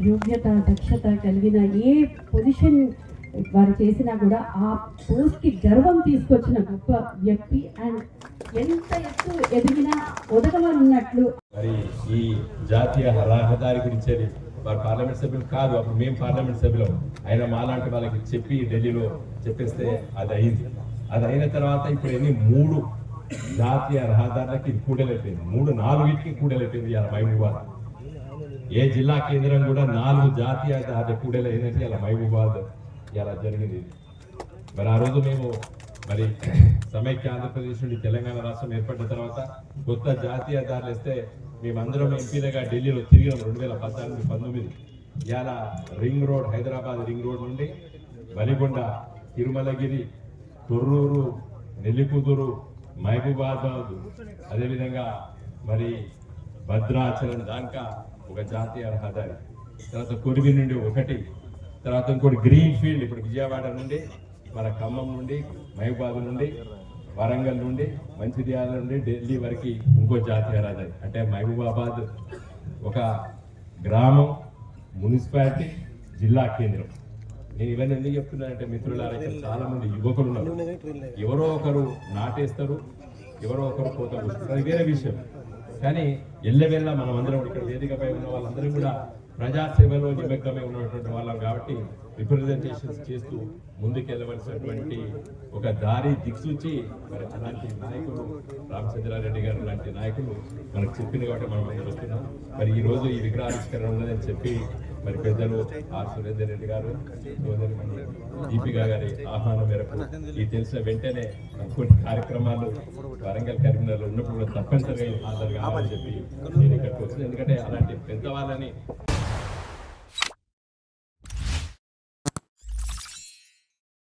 యోగ్యత దక్షత కలిగిన ఏ పొజిషన్ వారు చేసినా కూడా ఆ పోస్ట్కి గర్వం తీసుకొచ్చిన గొప్ప వ్యక్తి అండ్ ఎంత ఎత్తు ఎదిగినా ఉన్నట్లు మరి ఈ జాతీయ రహదారి గురించి వారు పార్లమెంట్ సభ్యులు కాదు అప్పుడు మేము పార్లమెంట్ సభ్యులం. అయినా మాలాంటి వాళ్ళకి చెప్పి ఢిల్లీలో చెప్పేస్తే అది అయింది. అది అయిన తర్వాత ఇప్పుడు ఎన్ని మూడు జాతీయ రహదారులకి ఇది కూడలైపోయింది. మూడు నాలుగిటికి కూడలైపోయింది ఇలా మహబూబాద్ ఏ జిల్లా కేంద్రం కూడా నాలుగు జాతీయ రహదారి కూడలైందంటే ఇలా మహబూబాద్ ఇలా జరిగింది. మరి ఆ రోజు మేము మరి సమైక్య ఆంధ్రప్రదేశ్ నుండి తెలంగాణ రాష్ట్రం ఏర్పడిన తర్వాత కొత్త జాతీయ దారులు ఇస్తే మేమందరం ఎంపీలుగా ఢిల్లీలో తిరిగినాం రెండు వేల పద్నాలుగు పంతొమ్మిది. ఇవాళ ring road Hyderabad ring road నుండి బలిగొండ తిరుమలగిరి తొర్రూరు నెల్లికుదురు మహబూబాబాద్. అదేవిధంగా మరి భద్రాచలం దాకా ఒక జాతీయ రహదారి తర్వాత కొరివి నుండి ఒకటి తర్వాత ఇంకోటి గ్రీన్ ఫీల్డ్ ఇప్పుడు విజయవాడ నుండి మన ఖమ్మం నుండి మహబూబాద్ నుండి వరంగల్ నుండి మంచిర్యాల నుండి ఢిల్లీ వరకు ఇంకో జాతీయ రహదారి అంటే మహబూబాబాద్ ఒక గ్రామం మున్సిపాలిటీ జిల్లా కేంద్రం. నేను ఇవన్నీ ఎందుకు చెప్తున్నానంటే మిత్రులారా ఇక్కడ చాలా మంది యువకులు ఉన్నారు. ఎవరో ఒకరు నాటేస్తారు ఎవరో ఒకరు పోతారు. అది వేరే విషయం. కానీ ఎల్లవెల్ల మనం అందరం ఇక్కడ వేదికపై ఉన్న వాళ్ళందరూ కూడా ప్రజాసేవలో నిమగ్నమై ఉన్నటువంటి వాళ్ళం కాబట్టి రిప్రజెంటేషన్స్ చేస్తూ ముందుకెళ్ళవలసినటువంటి ఒక దారి దిక్సూచి మరి అలాంటి నాయకులు రామచంద్రారెడ్డి గారు లాంటి నాయకులు మనకు చెప్పింది కాబట్టి మనం అందరూ వస్తున్నాం. మరి ఈ ఈ విగ్రహావిష్కరణ ఉన్నదని చెప్పి మరి పెద్దలు ఆర్ సురేందర్ రెడ్డి గారు సోదరిమణి దీపికా గారి ఆహ్వానం మేరకు ఈ తెలిసిన వెంటనే కొన్ని కార్యక్రమాలు వరంగల్ కరీంనగర్లో ఉన్నప్పుడు తప్పనిసరిగా హాజరు కావాలని చెప్పి నేను ఇక్కడికి వచ్చింది ఎందుకంటే అలాంటి పెద్దవాళ్ళని